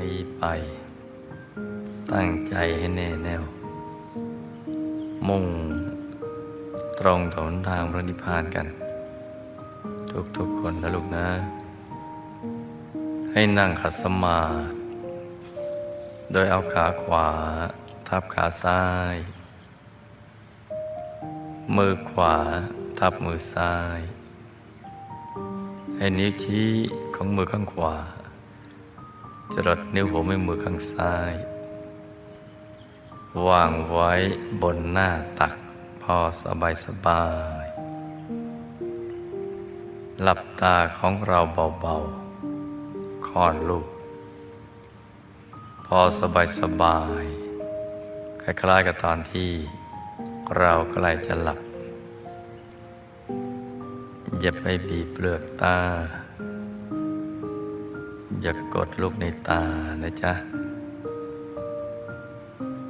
นี้ไป ตั้งใจให้แน่แน่ว มุ่งตรงถนทางพระนิพพานกัน ทุกๆคนนะลูกนะ ให้นั่งขัดสมาธิโดยเอาขาขวา ทับขาซ้าย มือขวา ทับมือซ้าย ให้นิ้วชี้ของมือข้างขวา จรดนิ้วหัวแม่มือข้างซ้าย วางไว้บนหน้าตักพอสบายสบาย หลับตาของเราเบาๆคลอดลูก พอสบายสบายคล้ายๆกับตอนที่เราใกล้จะหลับอย่าไปบีบเปลือกตา อย่ากกดลูกในตานะจ๊ะ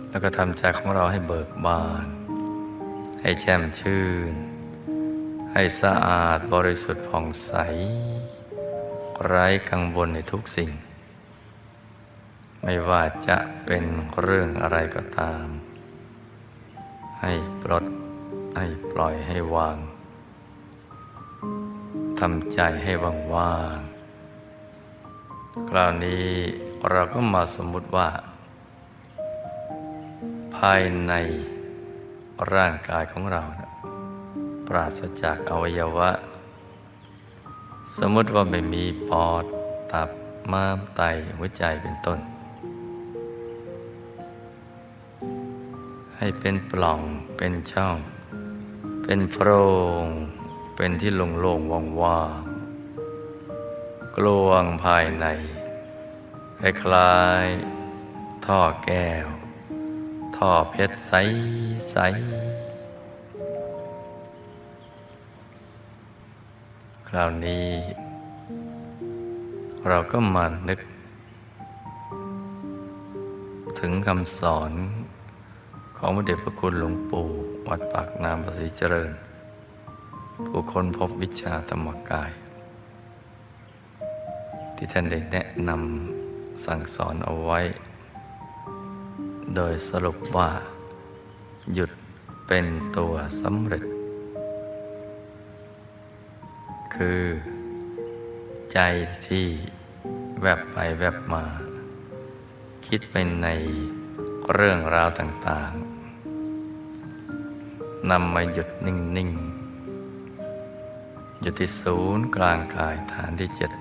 แล้วก็ทำใจของเราให้เบิกบาน ให้แช่มชื่น ให้สะอาดบริสุทธิ์ผ่องใส ไร้กังวลในทุกสิ่ง ไม่ว่าจะเป็นเรื่องอะไรก็ตาม ให้ปลด ให้ปล่อยให้วางทำใจให้ว่าง คราวนี้เราก็มาสมมุติว่า ภายในร่างกายของเรานะปราศจากอวัยวะ สมมติว่าไม่มีปอด ตับม้ามไตหัวใจเป็นต้น ให้เป็นปล่องเป็นช่อง เป็นโพรง เป็นที่โล่งๆว่างๆ ลวงภายใน คล้ายๆท่อแก้ว ท่อเพชรใสใคราวนี้ เราก็มานึก ถึงคำสอนของพระเดชพระคุณหลวงปู่ วัดปากน้ำประสิเจริญ ผู้คนพบวิชาธรรมกาย ที่ท่านได้แนะนำสั่งสอนเอาไว้ โดยสรุปว่า หยุดเป็นตัวสำเร็จ คือ ใจที่แวบไปแวบมา คิดไปในเรื่องราวต่างๆนำมาหยุดนิ่งๆอยู่ที่ศูนย์กลางกายฐานที่เจ็ด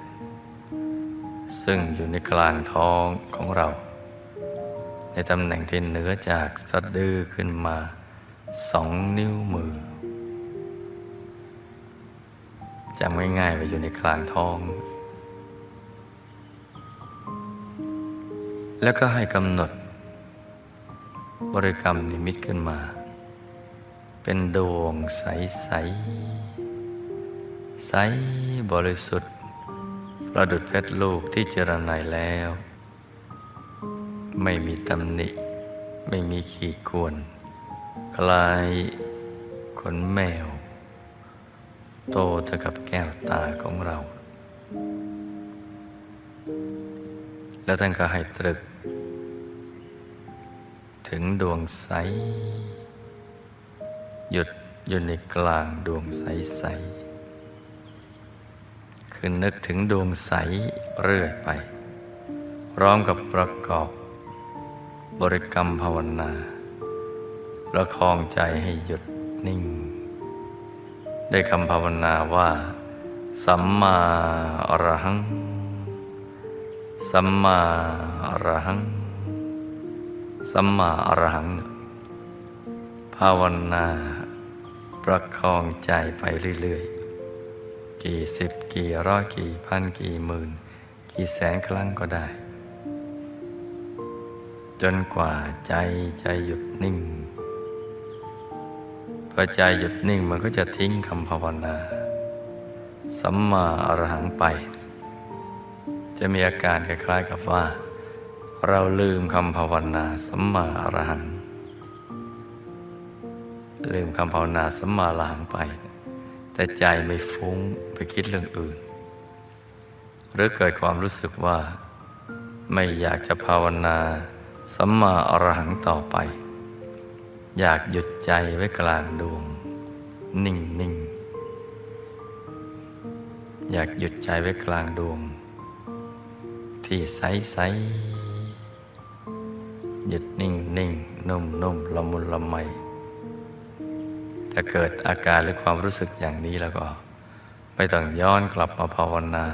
ซึ่งอยู่ในกลางท้องของเรา ในตำแหน่งที่เหนือจากสะดือขึ้นมาสองนิ้วมือจำง่ายๆว่าอยู่ในกลางท้อง แล้วก็ให้กำหนด บริกรรมนิมิตขึ้นมา เป็นดวงใสใสใสบริสุทธิ์ ประดุดเพชรลูกที่เจรไนแล้ว ไม่มีตำหนิ ไม่มีขีดข่วน คล้ายขนแมว โตเท่ากับแก้วตาของเรา แล้วท่านก็ให้ตรึก ถึงดวงใส หยุดอยู่ในกลางดวงใสใส คือนึกถึงดวงใสเรื่อยไป พร้อมกับประกอบบริกรรมภาวนา ประคองใจให้หยุดนิ่ง ได้คำภาวนาว่า สัมมาอรหัง สัมมาอรหัง สัมมาอรหัง ภาวนา ประคองใจไปเรื่อยๆ กี่สิบกี่ร้อยกี่พันกี่หมื่น กี่แสนครั้งก็ได้ จนกว่าใจใจหยุดนิ่งเผอใจหยุดนิ่งมันก็จะทิ้งคำภาวนา สัมมาอรหังไป จะมีอาการคล้ายๆกับว่า เราลืมคำภาวนาสัมมาอรหัง ลืมคำภาวนาสัมมาอรหังไป แต่ใจไม่ฟุ้งไปคิดเรื่องอื่น หรือเกิดความรู้สึกว่า ไม่อยากจะภาวนาสัมมาอรหังต่อไป อยากหยุดใจไว้กลางดวง นิ่งนิ่งอยากหยุดใจไว้กลางดวง ที่ใสใสหยุดนิ่งนิ่งนุ่มนุ่มละมุนละไม จะเกิดอาการหรือความรู้สึกอย่างนี้แล้วก็ ไม่ต้องย้อนกลับมาภาวนา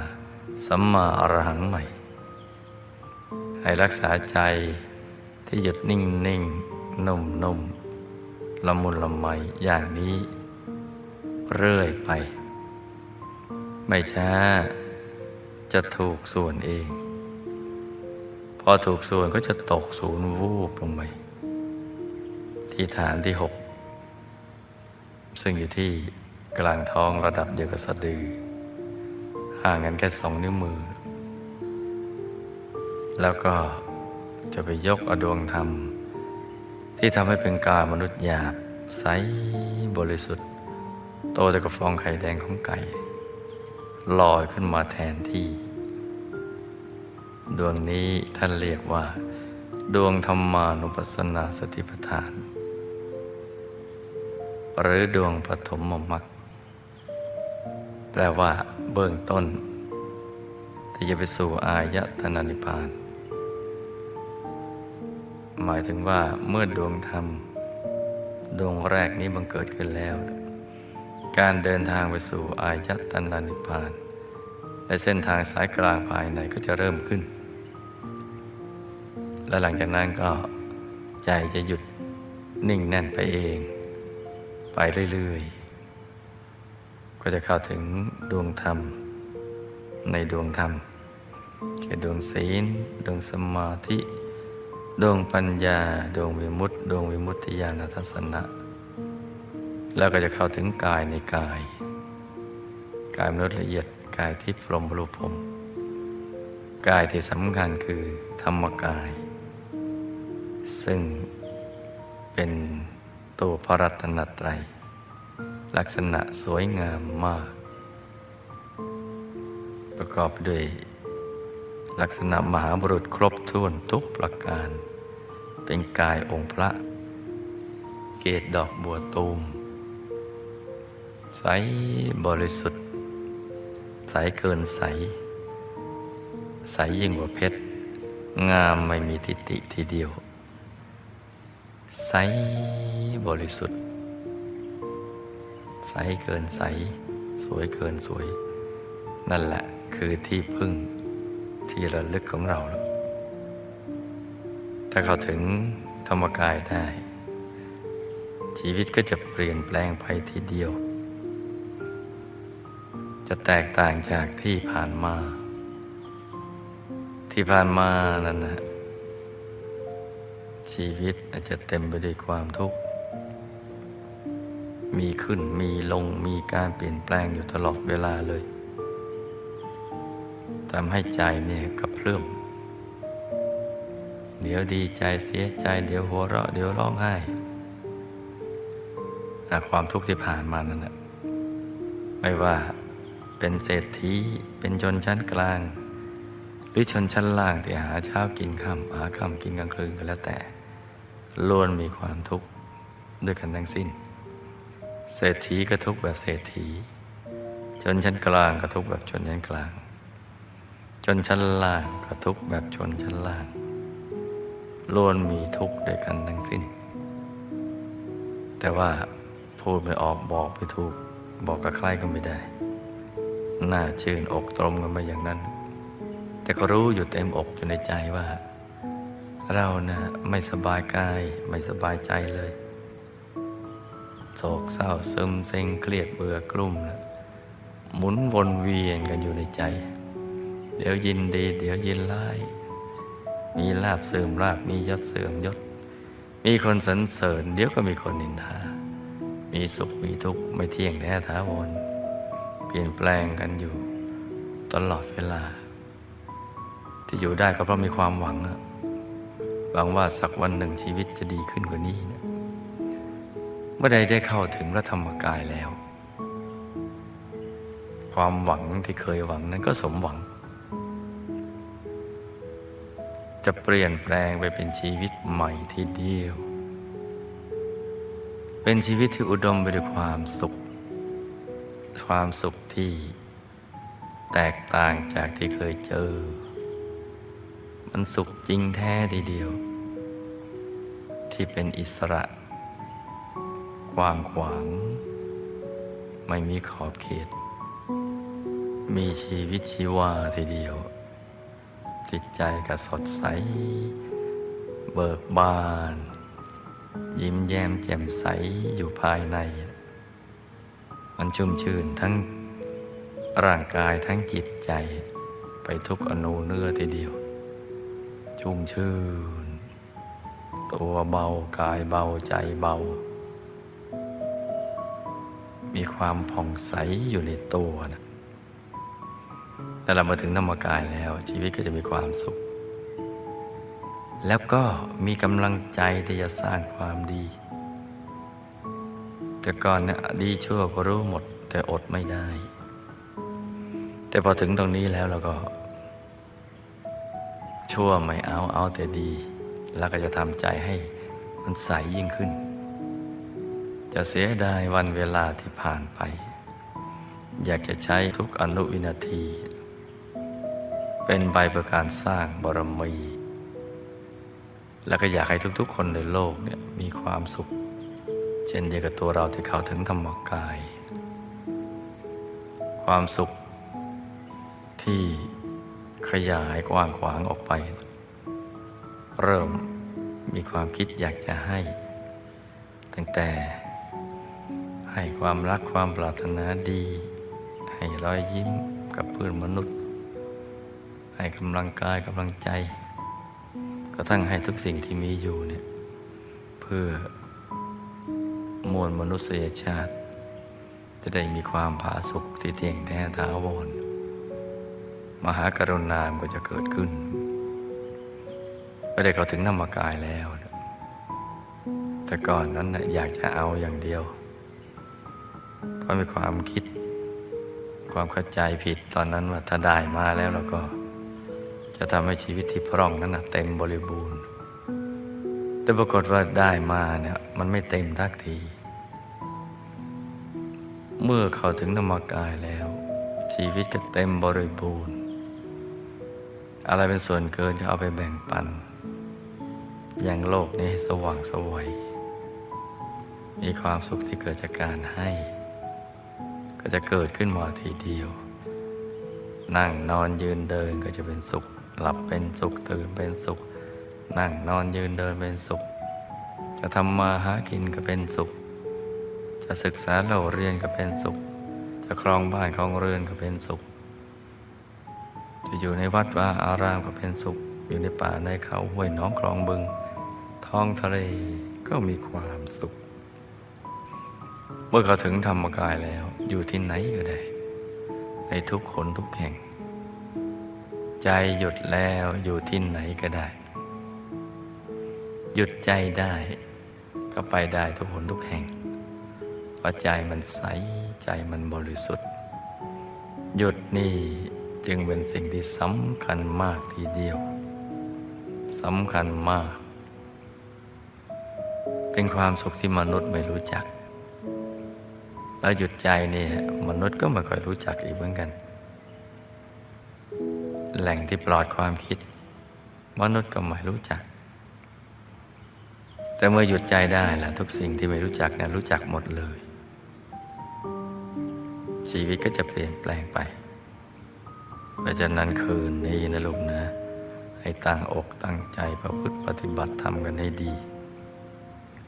สัมมาอรหังใหม่ ให้รักษาใจที่หยุดนิ่งนิ่งนุ่มนุ่มละมุนละไมอย่างนี้ เรื่อยไป ไม่ช้าจะถูกส่วนเอง พอถูกส่วนก็จะตกศูนย์วูบลงไปที่ฐานที่หก ซึ่งอยู่ที่กลางท้องระดับเดียวกับสะดือ ห่างกันแค่สองนิ้วมือ แล้วก็จะไปยกอดวงธรรม ที่ทำให้เป็นกายมนุษย์หยาบ ใสบริสุทธิ์ โตแต่กับฟองไข่แดงของไก่ลอยขึ้นมาแทนที่ ดวงนี้ท่านเรียกว่า ดวงธรรมานุปัสสนาสติปัฏฐาน หรือดวงปฐมมรรคแปลว่าเบื้องต้น ที่จะไปสู่อายตนะนิพพาน หมายถึงว่าเมื่อดวงธรรม ดวงแรกนี้บังเกิดขึ้นแล้ว การเดินทางไปสู่อายตนะนิพพาน และเส้นทางสายกลางภายในก็จะเริ่มขึ้น และหลังจากนั้นก็ใจจะหยุดนิ่งแน่นไปเอง ไปเรื่อยๆ ก็จะเข้าถึงดวงธรรม ในดวงธรรมคือดวงศีล ดวงสมาธิ ดวงปัญญา ดวงวิมุตติ ดวงวิมุตติญาณทัศนะ แล้วก็จะเข้าถึงกายในกาย กายมนุษย์ละเอียด กายที่พรหมรูปพรหมกายที่สำคัญคือธรรมกาย ซึ่งเป็น ตัวพระรัตนตรัย ลักษณะสวยงามมาก ประกอบด้วย ลักษณะมหาบุรุษครบถ้วนทุกประการ เป็นกายองค์พระ เกตดอกบัวตูม ใสบริสุทธิ์ ใสเกินใส ใสยิ่งกว่าเพชร งามไม่มีทิฏฐิทีเดียว ใสบริสุทธิ์ ใสเกินใส สวยเกินสวย นั่นแหละคือที่พึ่งที่ระลึกของเราแล้วถ้าเขาถึงธรรมกายได้ ชีวิตก็จะเปลี่ยนแปลงไปทีเดียว จะแตกต่างจากที่ผ่านมา ที่ผ่านมานั่นนะ ชีวิตอาจจะเต็มไปด้วยความทุกข์ มีขึ้นมีลงมีการเปลี่ยนแปลงอยู่ตลอดเวลาเลยทำให้ใจเนี่ยกระเพื่อมเดี๋ยวดีใจเสียใจ เดี๋ยวหัวเราะ เดี๋ยวร้องไห้อ่ความทุกข์ที่ผ่านมานั่นแหละไม่ว่าเป็นเศรษฐีเป็นชนชั้นกลางหรือชนชั้นล่างที่หาเช้ากินค่ำหาค่ำกินกลางคืนก็แล้วแต่ ล้วนมีความทุกข์ด้วยกันทั้งสิ้น เศรษฐีก็ทุกข์แบบเศรษฐี ชนชั้นกลางก็ทุกข์แบบชนชั้นกลาง ชนชั้นล่างก็ทุกข์แบบชนชั้นล่างล้วนมีทุกข์ด้วยกันทั้งสิ้น แต่ว่าพูดไม่ออกบอกไม่ถูก บอกกับใครก็ไม่ได้ หน่าชื่นอกตรมกันมาอย่างนั้น แต่ก็รู้อยู่เต็มอกอยู่ในใจว่า เรานะ่ไม่สบายกายไม่สบายใจเลยโศกเศร้าซึมเซ็งเครียดเบื่อกลุ่มนะหมุนวนเวียนกันอยู่ในใจ เดี๋ยวยินดี เดี๋ยวยินร้าย มีลาบเสื่อมลาบมียศเสื่อมยศ มีคนสรรเสริญ เดี๋ยวก็มีคนนินทามมีสุขมีทุกข์ไม่เที่ยงแท้ถาวรเปลี่ยนแปลงกันอยู่ ตลอดเวลา ที่อยู่ได้ก็เพราะมีความหวังอะ หวังว่าสักวันหนึ่งชีวิตจะดีขึ้นกว่านี้นะเมื่อใดได้เข้าถึงพระธรรมกายแล้ว ความหวังที่เคยหวังนั้นก็สมหวัง จะเปลี่ยนแปลงไปเป็นชีวิตใหม่ทีเดียว เป็นชีวิตที่อุดมไปด้วยความสุข ความสุขที่แตกต่างจากที่เคยเจอ มันสุขจริงแท้ทีเดียว ที่เป็นอิสระกว้างขวาง ไม่มีขอบเขต มีชีวิตชีวาทีเดียว จิตใจก็สดใส เบิกบาน ยิ้มแย้มแจ่มใสอยู่ภายใน มันชุ่มชื่นทั้งร่างกายทั้งจิตใจไปทุกอนูเนื้อทีเดียว ชุ่มชื่น ตัวเบากายเบาใจเบา มีความผ่องใสอยู่ในตัวนะแต่เรามาถึงธรรมกายแล้ว ชีวิตก็จะมีความสุข แล้วก็มีกำลังใจที่จะสร้างความดี แต่ก่อนเนี่ยดีชั่วก็รู้หมด แต่อดไม่ได้ แต่พอถึงตรงนี้แล้วเราก็ ชั่วไม่เอาเอาแต่ดี แล้วก็จะทำใจให้มันใสยิ่งขึ้น จะเสียดายวันเวลาที่ผ่านไป อยากจะใช้ทุกอนุวินาที เป็นใบประการสร้างบารมี แล้วก็อยากให้ทุกๆ คนในโลกเนี่ยมีความสุข เช่นเดียวกับตัวเราที่เข้าถึงธรรมกาย ความสุขที่ขยายกว้างขวางออกไป เริ่ม มีความคิดอยากจะให้ ตั้งแต่ให้ความรักความปรารถนาดี ให้รอยยิ้มกับเพื่อนมนุษย์ ให้กำลังกายกำลังใจ ก็ทั้งให้ทุกสิ่งที่มีอยู่เนี่ยเพื่อมวลมนุษยชาติ จะได้มีความผาสุกที่เที่ยงแท้ถาวรมหากรุณาก็จะเกิดขึ้น ไม่ได้เข้าถึงธรรมกายแล้ว แต่ก่อนนั้นอยากจะเอาอย่างเดียว เพราะมีความคิด ความเข้าใจผิดตอนนั้นว่าถ้าได้มาแล้วเราก็ จะทำให้ชีวิตที่พร่องนั้นนะเต็มบริบูรณ์ แต่ปรากฏว่าได้มาเนี่ยมันไม่เต็มทักที เมื่อเข้าถึงธรรมกายแล้ว ชีวิตก็เต็มบริบูรณ์อะไรเป็นส่วนเกินก็เอาไปแบ่งปัน ย่างโลกนี้สว่างสวย มีความสุขที่เกิดจากการให้ ก็จะเกิดขึ้นมาทีเดียว นั่งนอนยืนเดินก็จะเป็นสุข หลับเป็นสุขตื่นเป็นสุข นั่งนอนยืนเดินเป็นสุข จะทำมาหากินก็เป็นสุข จะศึกษาเล่าเรียนก็เป็นสุข จะครองบ้านครองเรือนก็เป็นสุข จะอยู่ในวัดว่าอารามก็เป็นสุขอยู่ในป่าในเขาห้วยน้องคลองบึง ท้องทะเลก็มีความสุข เมื่อเขาถึงธรรมกายแล้ว อยู่ที่ไหนก็ได้ ในทุกคนทุกแห่ง ใจหยุดแล้วอยู่ที่ไหนก็ได้ หยุดใจได้ ก็ไปได้ทุกคนทุกแห่งเพราะใจมันใสใจมันบริสุทธิ์ หยุดนี่จึงเป็นสิ่งที่สำคัญมากทีเดียวสำคัญมาก เป็นความสุขที่มนุษย์ไม่รู้จัก แล้วหยุดใจนี่มนุษย์ก็ไม่ค่อยรู้จักอีกเหมือนกัน แหล่งที่ปลอดความคิด มนุษย์ก็ไม่รู้จัก แต่เมื่อหยุดใจได้ล่ะทุกสิ่งที่ไม่รู้จักนี่ยรู้จักหมดเลย ชีวิตก็จะเปลี่ยนแปลงไป เพราะฉะนั้นคืนนี้นะลูกนะ ให้ตั้งอกตั้งใจประพฤติปฏิบัติธรรมกันให้ดี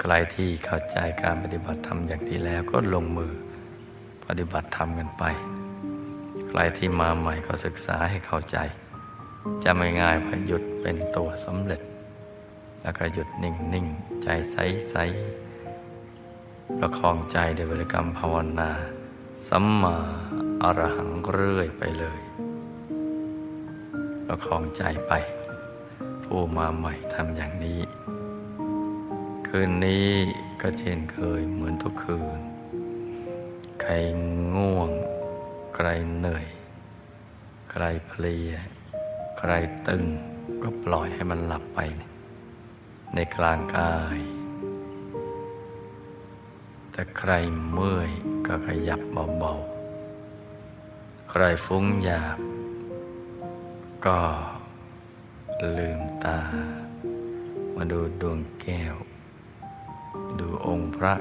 ใครที่เข้าใจการปฏิบัติธรรมอย่างนี้แล้วก็ลงมือปฏิบัติธรรมกันไป ใครที่มาใหม่ก็ศึกษาให้เข้าใจ จะไม่ง่ายพหยุดเป็นตัวสำเร็จ แล้วก็หยุดนิ่งนิ่งใจใสใสประคองใจด้วยบริกรรมภาวนาสัมมาอรหังเรื่อยไปเลย ประคองใจไป ผู้มาใหม่ทำอย่างนี้ คืนนี้ก็เช่นเคยเหมือนทุกคืน ใครง่วง ใครเหนื่อย ใครเพลีย ใครตึงก็ปล่อยให้มันหลับไป ในกลางกาย แต่ใครเมื่อยก็ขยับเบาๆ ใครฟุ้งหยาบ ก็ลืมตา มาดูดวงแก้ว ดูองค์พระ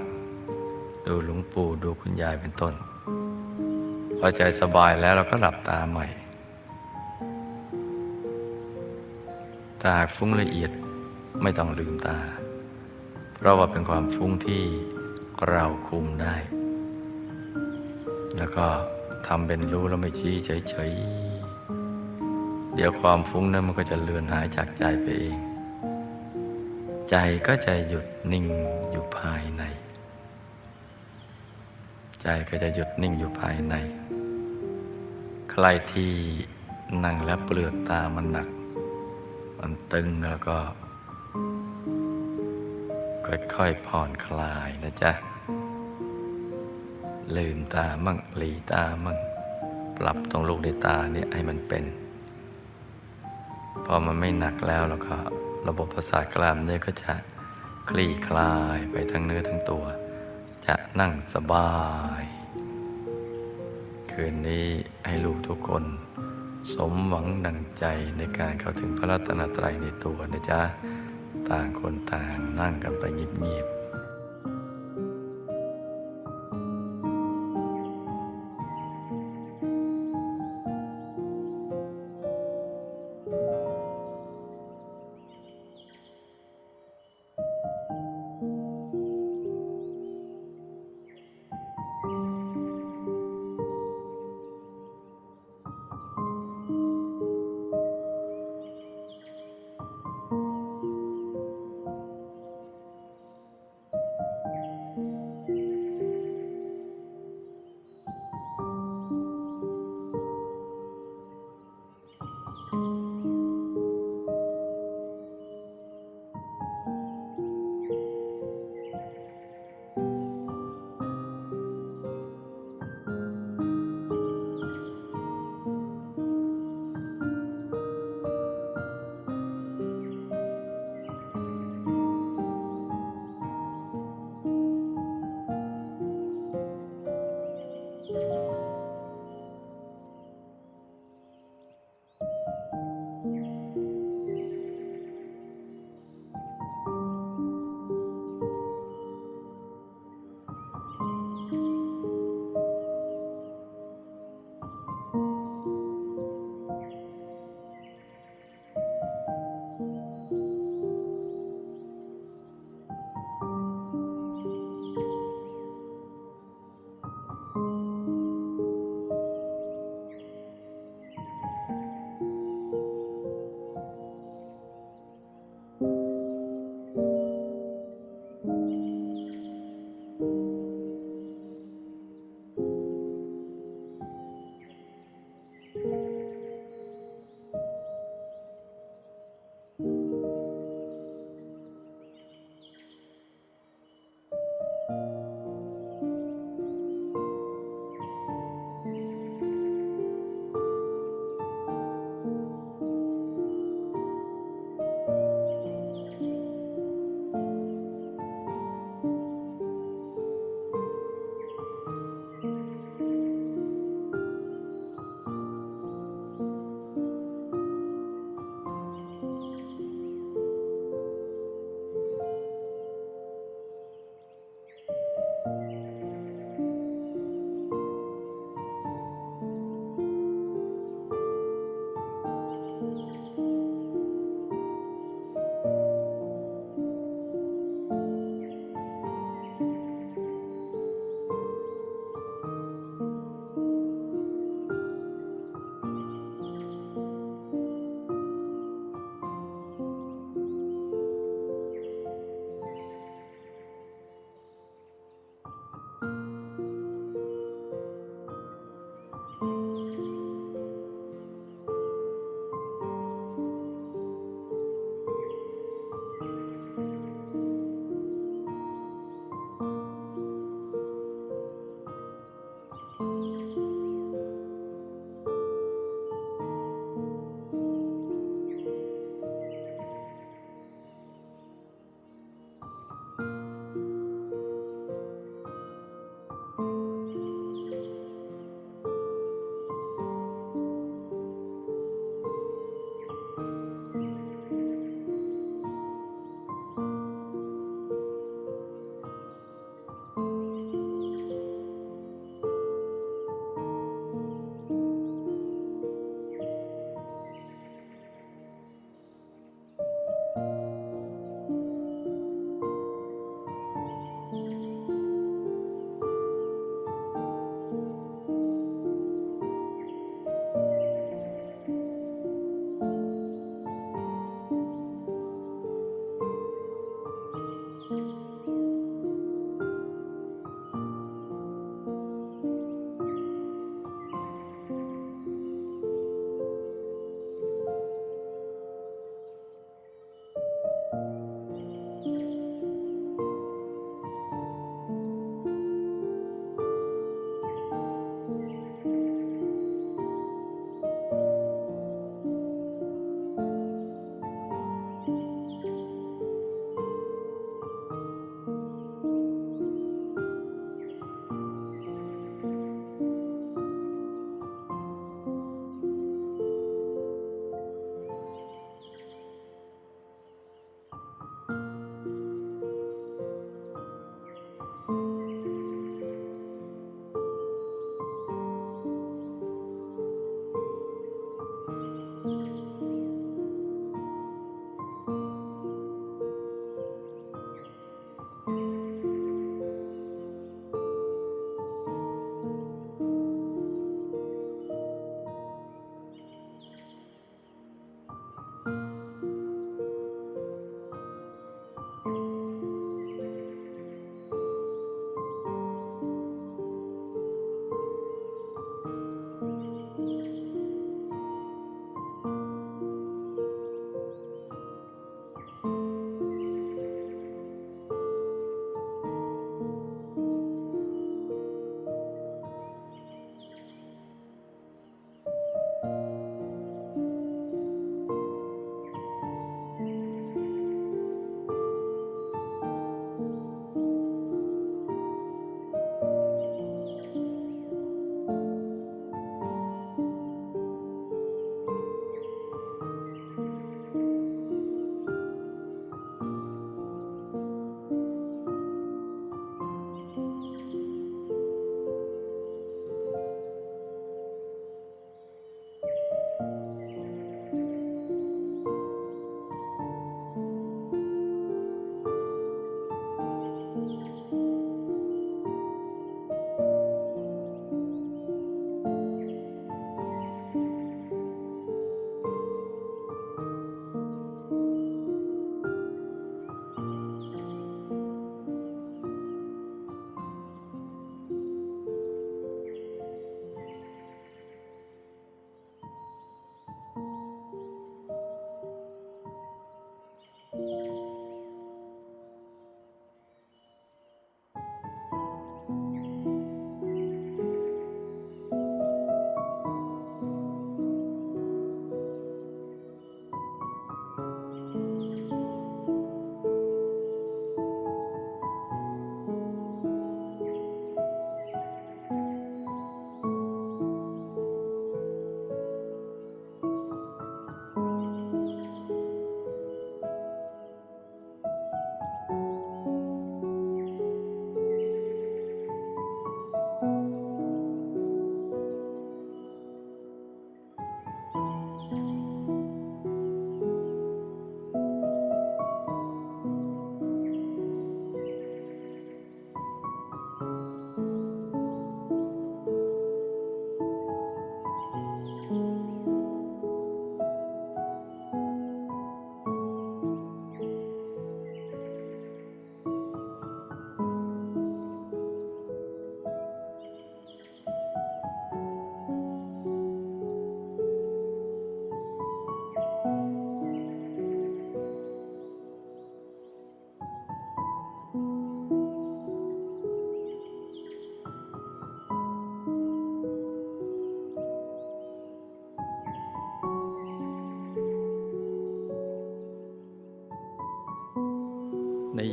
ดูหลวงปู่ดูคุณยายเป็นต้น พอใจสบายแล้วเราก็หลับตาใหม่ถ้าหากฟุ้งละเอียดไม่ต้องลืมตา เพราะว่าเป็นความฟุ้งที่เราคุมได้ แล้วก็ทำเป็นรู้แล้วไม่ชี้เฉยๆ เดี๋ยวความฟุ้งนั้นมันก็จะเลือนหายจากใจไปเอง ใจก็จะหยุดนิ่งอยู่ภายใน ใจก็จะหยุดนิ่งอยู่ภายใน ใครที่นั่งแล้วเปลือกตามันหนัก มันตึงแล้วก็ ค่อยๆผ่อนคลายนะจ๊ะ ลืมตามั่งหลีตามั่ง ปรับตรงลูกในตาเนี่ยให้มันเป็น พอมันไม่หนักแล้วแล้วก็ ระบบประสาทกล้ามเนื้อก็จะคลี่คลายไปทั้งเนื้อทั้งตัว จะนั่งสบาย คืนนี้ให้ลูกทุกคน สมหวังดังใจในการเข้าถึงพระรัตนตรัยในตัวนะจ๊ะ ต่างคนต่างนั่งกันไปเงียบ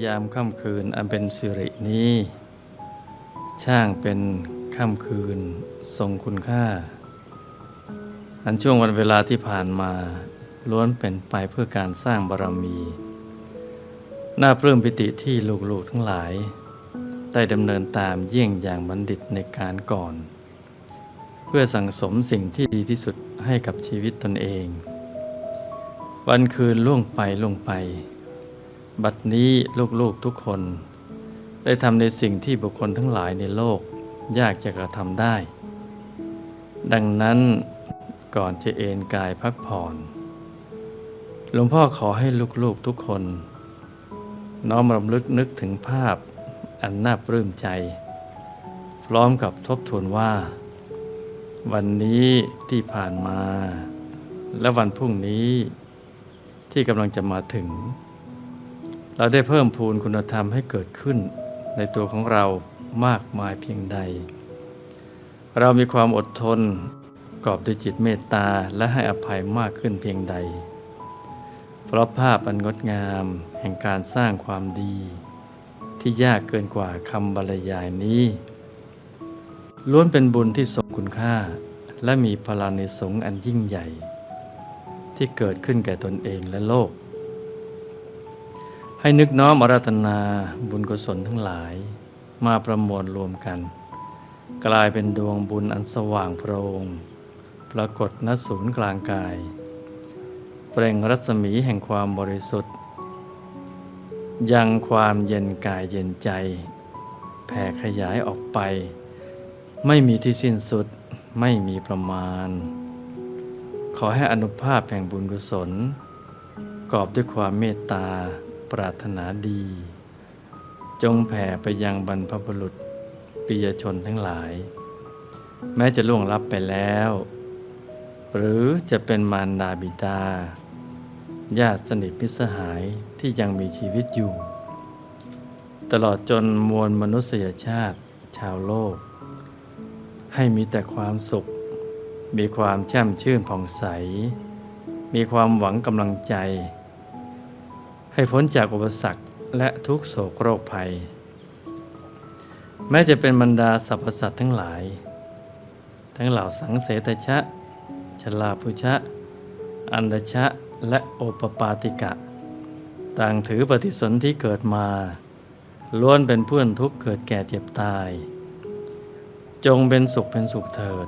ยามค่ำคืนอันเป็นสิรินี้ ช่างเป็นค่ำคืนทรงคุณค่า อันช่วงวันเวลาที่ผ่านมา ล้วนเป็นไปเพื่อการสร้างบารมีน่าปลื้มปิติที่ลูกๆทั้งหลาย ได้ดำเนินตามเยี่ยงอย่างบัณฑิตในการก่อน เพื่อสั่งสมสิ่งที่ดีที่สุดให้กับชีวิตตนเอง วันคืนล่วงไปล่วงไป บัดนี้ลูกๆทุกคน ได้ทำในสิ่งที่บุคคลทั้งหลายในโลก ยากจะกระทำได้ ดังนั้นก่อนจะเอนกายพักผ่อน หลวงพ่อขอให้ลูกๆทุกคน น้อมรำลึกนึกถึงภาพอันน่าปลื้มใจ พร้อมกับทบทวนว่า วันนี้ที่ผ่านมา และวันพรุ่งนี้ที่กำลังจะมาถึง เราได้เพิ่มพูนคุณธรรมให้เกิดขึ้นในตัวของเรามากมายเพียงใด เรามีความอดทนกอบด้วยจิตเมตตาและให้อภัยมากขึ้นเพียงใด เพราะภาพอันงดงามแห่งการสร้างความดี ที่ยากเกินกว่าคำบรรยายนี้ล้วนเป็นบุญที่ทรงคุณค่า และมีพลานิสงอันยิ่งใหญ่ ที่เกิดขึ้นแก่ตนเองและโลก ให้นึกน้อมอาราธนาบุญกุศลทั้งหลาย มาประมวลรวมกัน กลายเป็นดวงบุญอันสว่างโพรง ปรากฏณศูนย์กลางกาย เปล่งรัศมีแห่งความบริสุทธิ์ ยังความเย็นกายเย็นใจ แผ่ขยายออกไป ไม่มีที่สิ้นสุดไม่มีประมาณ ขอให้อนุภาพแห่งบุญกุศล กอบด้วยความเมตตา ปรารถนาดี จงแผ่ไปยังบรรพบุรุษปิยชนทั้งหลาย แม้จะล่วงลับไปแล้ว หรือจะเป็นมารดาบิดา ญาติสนิทมิสหายที่ยังมีชีวิตอยู่ ตลอดจนมวลมนุษยชาติชาวโลก ให้มีแต่ความสุข มีความแช่มชื่นผ่องใส มีความหวังกำลังใจ ให้พ้นจากอุปสรรคและทุกโศกโรคภัย แม้จะเป็นบรรดาสรรพสัตว์ทั้งหลาย ทั้งเหล่าสังเสตชะ ชลาภุชะ อันดชะ และโอปปาติกะ ต่างถือปฏิสนธิเกิดมา ล้วนเป็นเพื่อนทุกข์เกิดแก่เจ็บตาย จงเป็นสุขเป็นสุขเถิด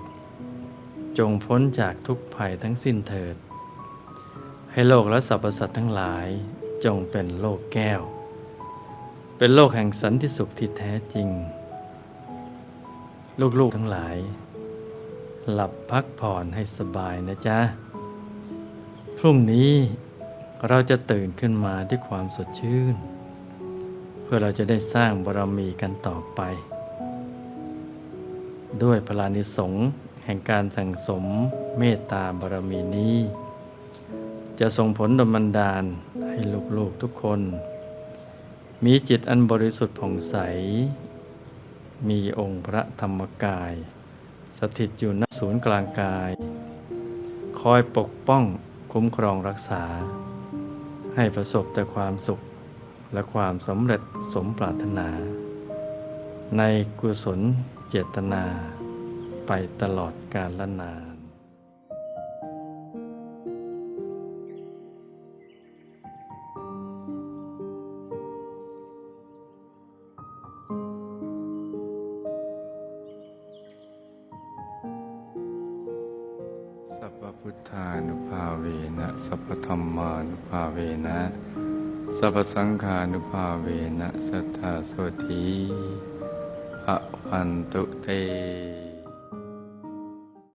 จงพ้นจากทุกภัยทั้งสิ้นเถิด ให้โลกและสรรพสัตว์ทั้งหลาย จงเป็นโลกแก้ว เป็นโลกแห่งสันติสุขที่แท้จริง ลูกๆทั้งหลาย หลับพักผ่อนให้สบายนะจ๊ะ พรุ่งนี้เราจะตื่นขึ้นมาด้วยความสดชื่น เพื่อเราจะได้สร้างบารมีกันต่อไป ด้วยพลานิสงส์แห่งการสั่งสมเมตตาบารมีนี้ จะส่งผลดลบันดาลให้ลูกๆทุกคน มีจิตอันบริสุทธิ์ผ่องใส มีองค์พระธรรมกาย สถิตอยู่ณศูนย์กลางกาย คอยปกป้องคุ้มครองรักษา ให้ประสบแต่ความสุขและความสำเร็จสมปรารถนา ในกุศลเจตนา ไปตลอดกาลนา สังขานุภาเวนะสัทธาโสธีภะวันตุเต